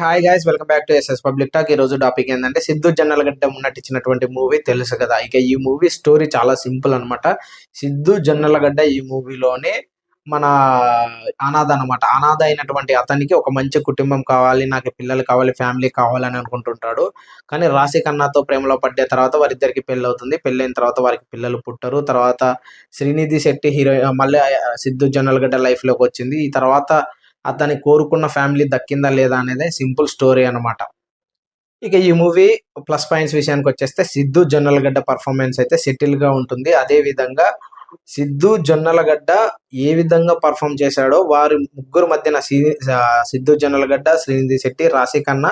Hi guys welcome back to SS public talk ఈ రోజు topic ఏంటంటే సిద్ధు జొన్నలగడ్డ నటించినటువంటి మూవీ తెలుసు కదా. ఇక ఈ మూవీ స్టోరీ చాలా సింపుల్ అన్నమాట. సిద్ధు జొన్నలగడ్డ ఈ మూవీలోనే మన అనాథ అన్నమాట. అనాథ అయినటువంటి అతనికి ఒక మంచి కుటుంబం కావాలి నాకు పిల్లలు కావాలి ఫ్యామిలీ కావాలని అనుకుంటుంటాడు. కానీ రాశి ఖన్నాతో ప్రేమలో పడ్డ తర్వాత వారిద్దరికి పెళ్ళి అవుతుంది పెళ్ళైన తర్వాత వారికి పిల్లలు పుట్టరు. తర్వాత శ్రీనిధి శెట్టి హీరో మళ్ళీ సిద్ధు జొన్నలగడ్డ లైఫ్లోకి వచ్చింది. ఈ తర్వాత అతని కోరుకున్న ఫ్యామిలీ దక్కిందా లేదా అనేది సింపుల్ స్టోరీ అన్నమాట. ఇక ఈ మూవీ ప్లస్ పాయింట్స్ విషయానికి వచ్చేస్తే సిద్ధు జొన్నలగడ్డ పర్ఫార్మెన్స్ అయితే సెటిల్గా ఉంటుంది. అదే విధంగా సిద్ధు జొన్నలగడ్డ ఏ విధంగా పర్ఫామ్ చేశాడో వారి ముగ్గురు మధ్యన సి- సిద్ధు జొన్నలగడ్డ శ్రీనిధి శెట్టి రాశి కన్నా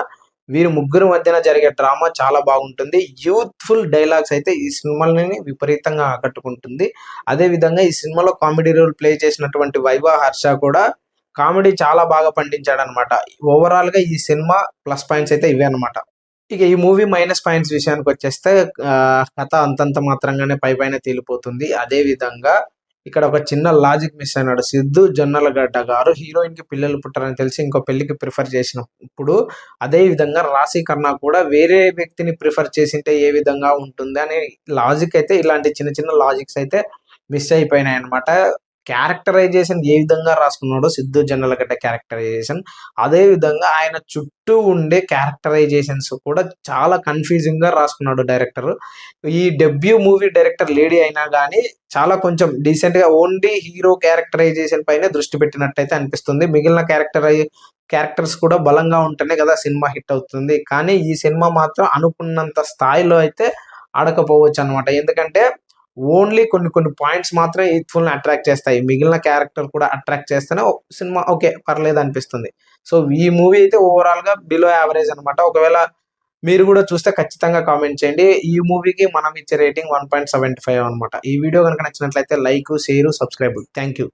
వీరి ముగ్గురు మధ్యన జరిగే డ్రామా చాలా బాగుంటుంది. యూత్ఫుల్ డైలాగ్స్ అయితే ఈ సినిమాని విపరీతంగా ఆకట్టుకుంటుంది. అదే విధంగా ఈ సినిమాలో కామెడీ రోల్ ప్లే చేసినటువంటి వైవా హర్ష కూడా కామెడీ చాలా బాగా పండించాడు అనమాట ఓవరాల్గా ఈ సినిమా ప్లస్ పాయింట్స్ అయితే ఇవే అనమాట. ఇక ఈ మూవీ మైనస్ పాయింట్స్ విషయానికి వచ్చేస్తే కథ అంతంత మాత్రంగానే పై పైన తేలిపోతుంది. అదే విధంగా ఇక్కడ ఒక చిన్న లాజిక్ మిస్ అయినాడు. సిద్ధు జొన్నలగడ్డ గారు హీరోయిన్కి పిల్లలు పుట్టారని తెలిసి ఇంకో పెళ్ళికి ప్రిఫర్ చేసినప్పుడు అదే విధంగా రాశి కన్నా కూడా వేరే వ్యక్తిని ప్రిఫర్ చేసింటే ఏ విధంగా ఉంటుంది అనే లాజిక్ అయితే ఇలాంటి చిన్న చిన్న లాజిక్స్ అయితే మిస్ అయిపోయినాయి అనమాట క్యారెక్టరైజేషన్ ఏ విధంగా రాసుకున్నాడో సిద్ధు జొన్నలగడ్డ క్యారెక్టరైజేషన్ అదే విధంగా ఆయన చుట్టూ ఉండే క్యారెక్టరైజేషన్స్ కూడా చాలా కన్ఫ్యూజింగ్గా రాసుకున్నాడు డైరెక్టర్ ఈ డెబ్యూ మూవీ డైరెక్టర్ లేడీ అయినా కానీ చాలా కొంచెం డీసెంట్గా ఓన్లీ హీరో క్యారెక్టరైజేషన్ పైనే దృష్టి పెట్టినట్టయితే అనిపిస్తుంది. మిగిలిన క్యారెక్టర్ క్యారెక్టర్స్ కూడా బలంగా ఉంటేనే కదా సినిమా హిట్ అవుతుంది. కానీ ఈ సినిమా మాత్రం అనుకున్నంత స్థాయిలో అయితే ఆడకపోవచ్చు అనమాట ఎందుకంటే ఓన్లీ కొన్ని కొన్ని పాయింట్స్ మాత్రమే ఈత్ఫుల్ని అట్రాక్ట్ చేస్తాయి. మిగిలిన క్యారెక్టర్ కూడా అట్రాక్ట్ చేస్తేనే ఓ సినిమా ఓకే పర్లేదు అనిపిస్తుంది. సో ఈ మూవీ అయితే ఓవరాల్గా బిలో యావరేజ్ అనమాట ఒకవేళ మీరు కూడా చూస్తే ఖచ్చితంగా కామెంట్ చేయండి. ఈ మూవీకి మనం ఇచ్చే rating one point seventy five అనమాట ఈ వీడియో కనుక నచ్చినట్లయితే like share subscribe thank you